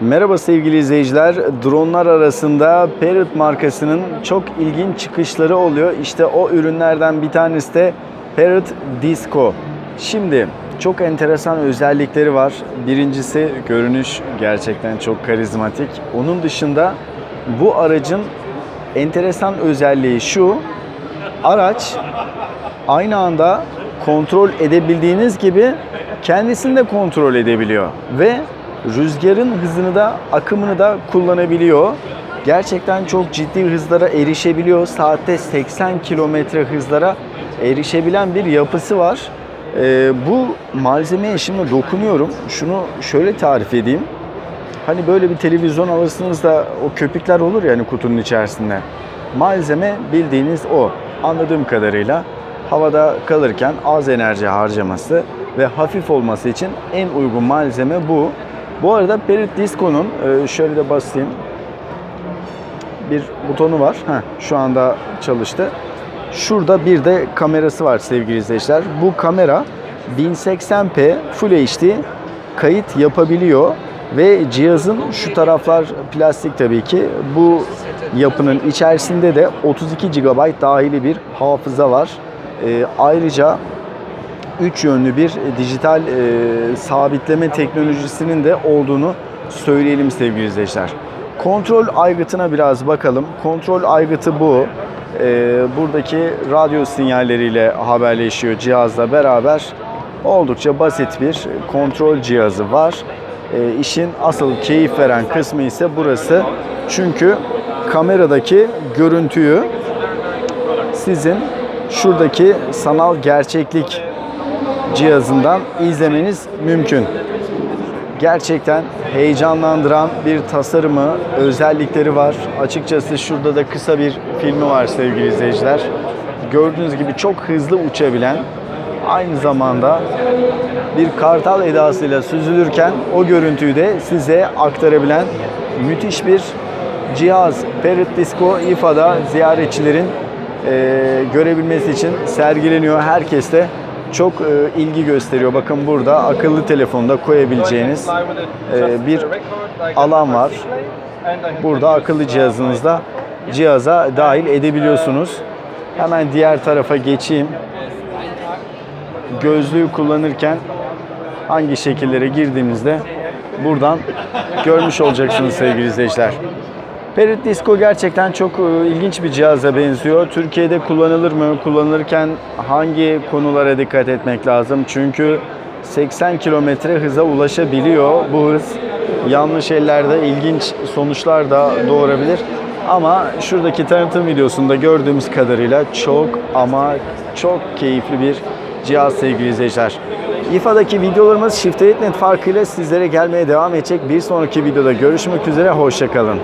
Merhaba sevgili izleyiciler. Dronlar arasında Parrot markasının çok ilginç çıkışları oluyor. İşte o ürünlerden bir tanesi de Parrot Disco. Şimdi çok enteresan özellikleri var. Birincisi görünüş gerçekten çok karizmatik. Onun dışında bu aracın enteresan özelliği şu. Araç aynı anda kontrol edebildiğiniz gibi kendisini de kontrol edebiliyor ve rüzgarın hızını da akımını da kullanabiliyor. Gerçekten çok ciddi hızlara erişebiliyor. Saatte 80 kilometre hızlara erişebilen bir yapısı var. Ee, bu malzemeye şimdi dokunuyorum. Şunu şöyle tarif edeyim. Hani böyle bir televizyon alırsınız da o köpükler olur ya hani kutunun içerisinde. Malzeme bildiğiniz o. Anladığım kadarıyla havada kalırken az enerji harcaması ve hafif olması için en uygun malzeme bu. Bu arada Perit Disco'nun e, şöyle de basayım. Bir butonu var. Heh, şu anda çalıştı. Şurada bir de kamerası var sevgili izleyiciler. Bu kamera 1080p Full HD kayıt yapabiliyor ve cihazın şu taraflar plastik tabii ki. Bu yapının içerisinde de 32 GB dahili bir hafıza var. Ee, ayrıca 3 yönlü bir dijital e, sabitleme teknolojisinin de olduğunu söyleyelim sevgili izleyiciler. Kontrol aygıtına biraz bakalım. Kontrol aygıtı bu. E, buradaki radyo sinyalleriyle haberleşiyor cihazla beraber. Oldukça basit bir kontrol cihazı var. E, işin asıl keyif veren kısmı ise burası. Çünkü kameradaki görüntüyü sizin şuradaki sanal gerçeklik cihazından izlemeniz mümkün. Gerçekten heyecanlandıran bir tasarımı, özellikleri var. Açıkçası şurada da kısa bir filmi var sevgili izleyiciler. Gördüğünüz gibi çok hızlı uçabilen, aynı zamanda bir kartal edasıyla süzülürken o görüntüyü de size aktarabilen müthiş bir cihaz. Parrot Disco İFA'da ziyaretçilerin e, görebilmesi için sergileniyor. Herkes de çok e, ilgi gösteriyor. Bakın burada akıllı telefonda koyabileceğiniz e, bir alan var. Burada akıllı cihazınızda cihaza dahil edebiliyorsunuz. Hemen diğer tarafa geçeyim. Gözlüğü kullanırken hangi şekillere girdiğimizde buradan görmüş olacaksınız sevgili izleyiciler. Perit Disco gerçekten çok e, ilginç bir cihaza benziyor. Türkiye'de kullanılır mı? Kullanılırken hangi konulara dikkat etmek lazım? Çünkü 80 kilometre hıza ulaşabiliyor. Bu hız yanlış ellerde ilginç sonuçlar da doğurabilir. Ama şuradaki tanıtım videosunda gördüğümüz kadarıyla çok ama çok keyifli bir cihaz sevgili izleyiciler. İFA'daki videolarımız Shift Net farkıyla sizlere gelmeye devam edecek. Bir sonraki videoda görüşmek üzere, hoşçakalın.